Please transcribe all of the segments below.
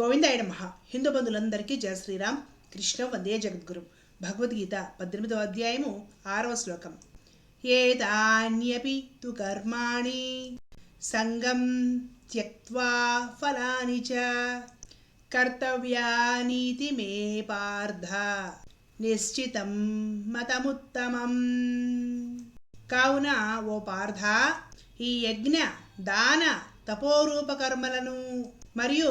గోవిందాయ నమః. హిందూ బంధువులందరికీ జయ శ్రీరామ్. కృష్ణ వందే జగద్గురు. భగవద్గీత పద్దెనిమిదవ అధ్యాయము ఆరవ శ్లోకం. ఏతాన్యపి తు కర్మాణి సంగం త్యక్వా ఫలాని చ కర్తవ్యానీతి మే పార్థ నిశ్చితం మతముత్తమం. కావున ఓ పార్థ ఈ యజ్ఞ దాన తపోరూప కర్మలను మరియు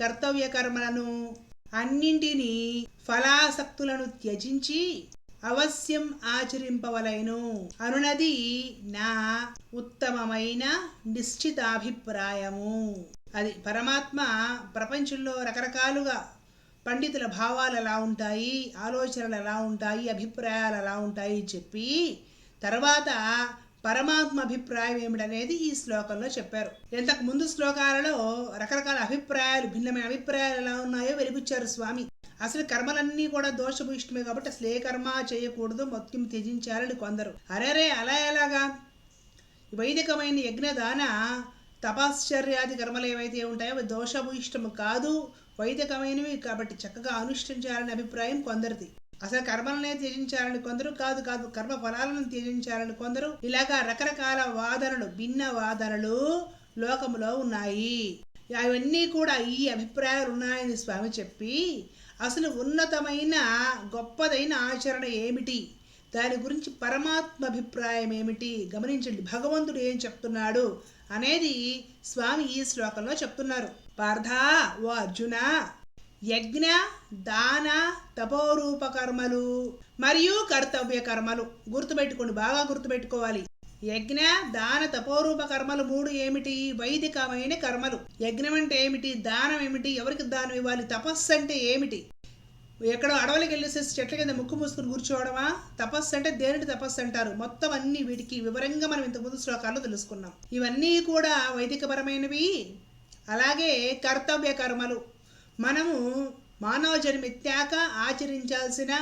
కర్తవ్య కర్మలను అన్నింటినీ ఫలాసక్తులను త్యజించి అవశ్యం ఆచరింపవలైను. అనునది నా ఉత్తమమైన నిశ్చితాభిప్రాయము. అది పరమాత్మ ప్రపంచంలో రకరకాలుగా పండితుల భావాలు ఎలా ఉంటాయి ఆలోచనలు ఎలా ఉంటాయి అభిప్రాయాలు ఎలా ఉంటాయి చెప్పి తర్వాత పరమాత్మ అభిప్రాయం ఏమిటనేది ఈ శ్లోకంలో చెప్పారు. ఇంతకు ముందు శ్లోకాలలో రకరకాల అభిప్రాయాలు భిన్నమైన అభిప్రాయాలు ఎలా ఉన్నాయో వెలిపించారు స్వామి. అసలు కర్మలన్నీ కూడా దోషభూయిష్టమే కాబట్టి అసలు ఏ కర్మ చేయకూడదు మొత్తం త్యజించాలని కొందరు. అరేరే అలా ఎలాగా? వైదికమైన యజ్ఞదాన తపశ్చర్యాది కర్మలు ఏవైతే ఉంటాయో అవి దోషభూయిష్టము కాదు వైదికమైనవి కాబట్టి చక్కగా అనుష్ఠించాలనే అభిప్రాయం కొందరిది. అసలు కర్మలనే త్యజించాలని కొందరు కాదు కాదు కర్మ ఫలాలను త్యజించాలని కొందరు ఇలాగా రకరకాల వాదనలు భిన్న వాదనలు లోకములో ఉన్నాయి. అవన్నీ కూడా ఈ అభిప్రాయాలు ఉన్నాయని స్వామి చెప్పి అసలు ఉన్నతమైన గొప్పదైన ఆచరణ ఏమిటి? దాని గురించి పరమాత్మ అభిప్రాయం ఏమిటి? గమనించండి భగవంతుడు ఏం చెప్తున్నాడు అనేది స్వామి ఈ శ్లోకంలో చెప్తున్నారు. పార్థ ఓ అర్జున యజ్ఞ దాన తపోరూప కర్మలు మరియు కర్తవ్య కర్మలు గుర్తుపెట్టుకోండి బాగా గుర్తుపెట్టుకోవాలి. యజ్ఞ దాన తపోరూప కర్మలు మూడు ఏమిటి? వైదికమైన కర్మలు. యజ్ఞం అంటే ఏమిటి? దానం ఏమిటి? ఎవరికి దానం ఇవ్వాలి? తపస్సు అంటే ఏమిటి? ఎక్కడో అడవులకి వెళ్ళేసేసి చెట్ల కింద ముక్కు మూసుకుని కూర్చోవడమా? తపస్సు అంటే దేనిటి తపస్సు అంటారు? మొత్తం అన్ని వీటికి వివరంగా మనం ఇంతకుముందు శ్లోకాల్లో తెలుసుకున్నాం. ఇవన్నీ కూడా వైదికపరమైనవి. అలాగే కర్తవ్య కర్మలు మనము మానవ జన్మెత్తాక ఆచరించాల్సిన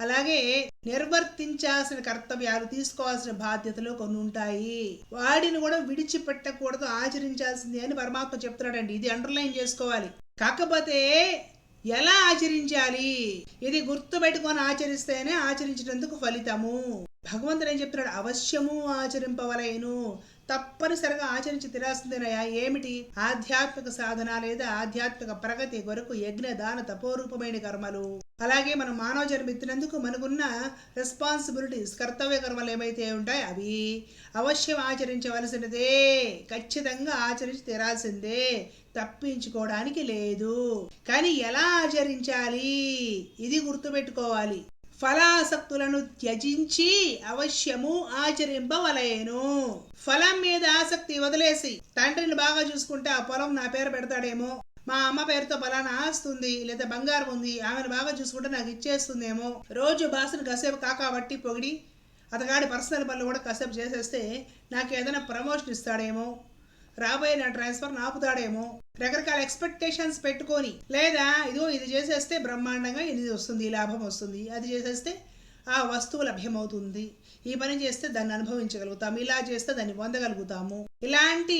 అలాగే నిర్వర్తించాల్సిన కర్తవ్యాలు తీసుకోవాల్సిన బాధ్యతలు కొన్ని ఉంటాయి. వాటిని కూడా విడిచిపెట్టకూడదు ఆచరించాల్సింది అని పరమాత్మ చెప్తున్నాడండి. ఇది అండర్లైన్ చేసుకోవాలి. కాకపోతే ఎలా ఆచరించాలి? ఇది గుర్తు పెట్టుకొని ఆచరిస్తేనే ఆచరించినందుకు ఫలితము. భగవంతుడు ఏం చెప్తున్నాడు? అవశ్యము ఆచరింపవలయను తప్పనిసరిగా ఆచరించి తిరాల్సిందేనయ్యా ఏమిటి? ఆధ్యాత్మిక సాధన లేదా ఆధ్యాత్మిక ప్రగతి కొరకు యజ్ఞ దాన తపోరూపమైన కర్మలు. అలాగే మనం మానవ జన్మ మనకున్న రెస్పాన్సిబిలిటీస్ కర్తవ్య కర్మలు ఏమైతే ఉంటాయో అవి అవశ్యం ఆచరించవలసినదే. ఖచ్చితంగా ఆచరించి తీరాల్సిందే. తప్పించుకోవడానికి లేదు. కానీ ఎలా ఆచరించాలి? ఇది గుర్తుపెట్టుకోవాలి. ఫలాసక్తులను త్యజించి అవశ్యము ఆచరింపవలయను ఫలం మీద ఆసక్తి వదిలేసి తండ్రిని బాగా చూసుకుంటే ఆ పొలం నా పేరు పెడతాడేమో మా అమ్మ పేరుతో ఫలానా ఆస్తుంది లేదా బంగారం ఉంది ఆమెను బాగా చూసుకుంటే నాకు ఇచ్చేస్తుందేమో. రోజు భాషను కాసేపు కాకాబట్టి పొగిడి అతగాడి పర్సనల్ పనులు కూడా కాసేపు చేసేస్తే నాకు ఏదైనా ప్రమోషన్ ఇస్తాడేమో. రాబోయే నా ట్రాన్స్ఫర్ నాపుతాడేమో. రకరకాల ఎక్స్పెక్టేషన్స్ పెట్టుకొని లేదా ఇదిగో ఇది చేసేస్తే బ్రహ్మాండంగా ఇది వస్తుంది లాభం వస్తుంది. అది చేసేస్తే ఆ వస్తువు లభ్యమవుతుంది. ఈ పని చేస్తే దాన్ని అనుభవించగలుగుతాము. ఇలా చేస్తే దాన్ని పొందగలుగుతాము. ఇలాంటి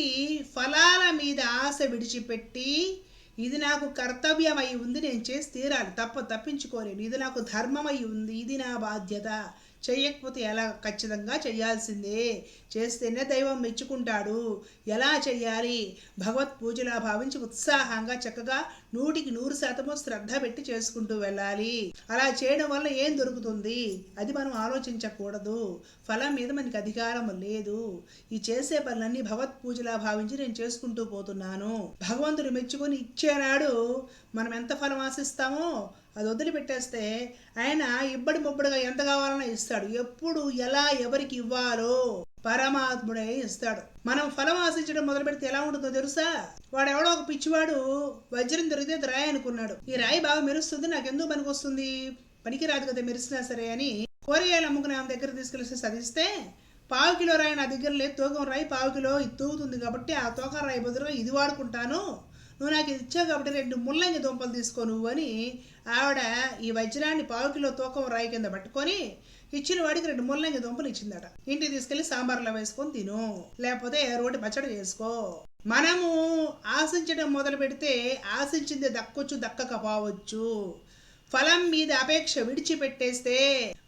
ఫలాల మీద ఆశ విడిచిపెట్టి ఇది నాకు కర్తవ్యమై ఉంది నేను చేసి తీరాలి. తప్ప తప్పించుకోలేను. ఇది నాకు ధర్మం అయి ఉంది. ఇది నా బాధ్యత. చెయ్యకపోతే ఎలా? ఖచ్చితంగా చేయాల్సిందే చేస్తేనే దైవం మెచ్చుకుంటాడు. ఎలా చెయ్యాలి? భగవత్ పూజలా భావించి ఉత్సాహంగా చక్కగా నూటికి నూరు శాతము శ్రద్ధ పెట్టి చేసుకుంటూ వెళ్ళాలి. అలా చేయడం వల్ల ఏం దొరుకుతుంది? అది మనం ఆలోచించకూడదు. ఫలం మీద మనకి అధికారం లేదు. ఈ చేసే పనులన్నీ భగవత్ పూజలా భావించి నేను చేసుకుంటూ పోతున్నాను. భగవంతుడు మెచ్చుకొని ఇచ్చేనాడు. మనం ఎంత ఫలం ఆశిస్తామో అది వదిలిపెట్టేస్తే ఆయన ఇబ్బడి ముబ్బడిగా ఎంత కావాలన్నా ఇస్తాడు. ఎప్పుడు ఎలా ఎవరికి ఇవ్వాలో పరమాత్ముడే ఇస్తాడు. మనం ఫలం ఆశించడం మొదలు పెడితే ఎలా ఉంటుందో తెలుసా? వాడు ఎవడో ఒక పిచ్చివాడు వజ్రం దొరికితే రాయి అనుకున్నాడు. ఈ రాయి బాగా మెరుస్తుంది నాకు ఎందుకు పనికి వస్తుంది? పనికిరాదు కదా మెరిసినా సరే అని కూరగాయలు అమ్ముకుని ఆమె దగ్గర తీసుకెళ్ళి చదివిస్తే పావు కిలో రాయి నా దగ్గర లేదు తూకం రాయి పావు కిలో ఇది తూగుతుంది కాబట్టి ఆ తూకం రాయి బదులుగా ఇది వాడుకుంటాను. నువ్వు నాకు ఇది ఇచ్చావు కాబట్టి రెండు ముల్లంగి దుంపలు తీసుకో నువ్వు అని ఆవిడ ఈ వజ్రాన్ని పావు కిలో తూకం రాయి కింద పట్టుకొని ఇచ్చిన వాడికి రెండు ముల్లంగి దుంపలు ఇచ్చిందట. ఇంటికి తీసుకెళ్ళి సాంబార్లో వేసుకొని తిను. లేకపోతే రోటి పచ్చడి చేసుకో. మనము ఆశించడం మొదలు పెడితే ఆశించింది దక్కొచ్చు దక్కకపోవచ్చు. ఫలం మీద అపేక్ష విడిచిపెట్టేస్తే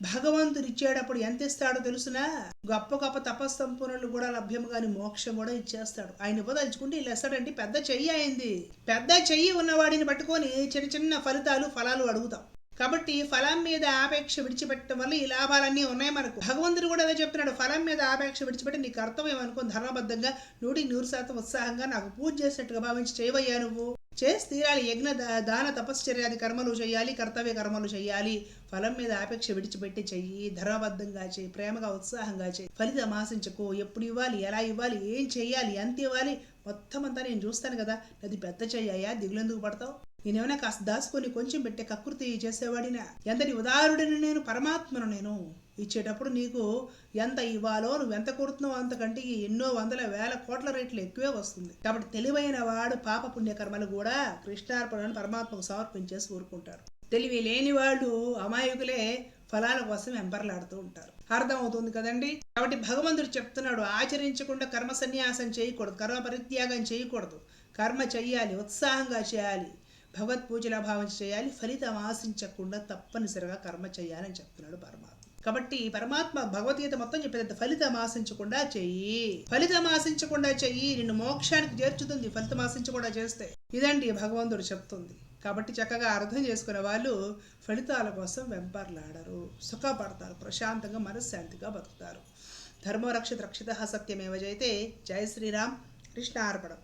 భగవంతుడు ఇచ్చేటప్పుడు ఎంత ఇస్తాడో తెలుసునా? గొప్ప గొప్ప తపస్సంపన్నులు కూడా లభ్యం కాని మోక్షం కూడా ఇచ్చేస్తాడు. ఆయన ఇవ్వదలుచుకుంటే ఇలా ఇస్తాడంటే పెద్ద చెయ్యి అయింది. పెద్ద చెయ్యి ఉన్నవాడిని పట్టుకొని చిన్న చిన్న ఫలితాలు ఫలాలు అడుగుతాం. కాబట్టి ఫలం మీద ఆపేక్ష విడిచిపెట్టడం వల్ల ఈ లాభాలన్నీ ఉన్నాయి మనకు. భగవంతుడు కూడా అదే చెప్తున్నాడు. ఫలం మీద ఆపేక్ష విడిచిపెట్టి నీ కర్తవ్యం అనుకుని ధర్మబద్ధంగా నూటికి నూరు శాతం ఉత్సాహంగా నాకు పూజ చేసినట్టుగా భావించి చేయవయ్యా నువ్వు. చేసి తీరాలి. యజ్ఞ దాన తపశ్చర్యాది కర్మలు చేయాలి కర్తవ్య కర్మలు చేయాలి. ఫలం మీద ఆపేక్ష విడిచిపెట్టి చెయ్యి ధర్మబద్ధంగా చేయి ప్రేమగా ఉత్సాహంగా చేయి ఫలితం ఆశించకు. ఎప్పుడు ఇవ్వాలి ఎలా ఇవ్వాలి ఏం చెయ్యాలి ఎంత ఇవ్వాలి? మొత్తం అంతా నేను చూస్తాను కదా. అది పెద్ద చెయ్యాయా దిగులెందుకు పడతావు? నేనేమైనా కాస్త దాచుకొని కొంచెం పెట్టే కకృతి చేసేవాడినా? ఎంతటి ఉదారుడిని నేను? పరమాత్మను నేను. ఇచ్చేటప్పుడు నీకు ఎంత ఇవ్వాలో నువ్వు ఎంత కొడుతున్నావు అంతకంటే ఎన్నో వందల వేల కోట్ల రేట్లు ఎక్కువే వస్తుంది. కాబట్టి తెలివైన వాడు పాప పుణ్యకర్మలు కూడా కృష్ణార్పణను పరమాత్మకు సమర్పించేసి ఊరుకుంటారు. తెలివి లేని వాళ్ళు అమాయకులే ఫలాల కోసం వెంపర్లాడుతూ ఉంటారు. అర్థమవుతుంది కదండి? కాబట్టి భగవంతుడు చెప్తున్నాడు ఆచరించకుండా కర్మ సన్యాసం చేయకూడదు కర్మ పరిత్యాగం చేయకూడదు. కర్మ చెయ్యాలి ఉత్సాహంగా చేయాలి. భగవత్ పూజల భావం చేయాలి ఫలితం ఆశించకుండా తప్పనిసరిగా కర్మ చేయాలని చెప్తున్నాడు పరమాత్మ. కాబట్టి పరమాత్మ భగవద్గీత మొత్తం చెప్పేది ఫలితం ఆశించకుండా చెయ్యి ఫలితం ఆశించకుండా చెయ్యి నిన్ను మోక్షానికి చేర్చుతుంది ఫలితం ఆశించకుండా చేస్తే. ఇదండి భగవంతుడు చెప్తుంది. కాబట్టి చక్కగా అర్థం చేసుకునే వాళ్ళు ఫలితాల కోసం వెంపర్లాడరు. సుఖపడతారు. ప్రశాంతంగా మనశ్శాంతిగా బతుకుతారు. ధర్మరక్షిత రక్షిత సత్యమేవ జైతే జై శ్రీరామ్. కృష్ణ అర్పణం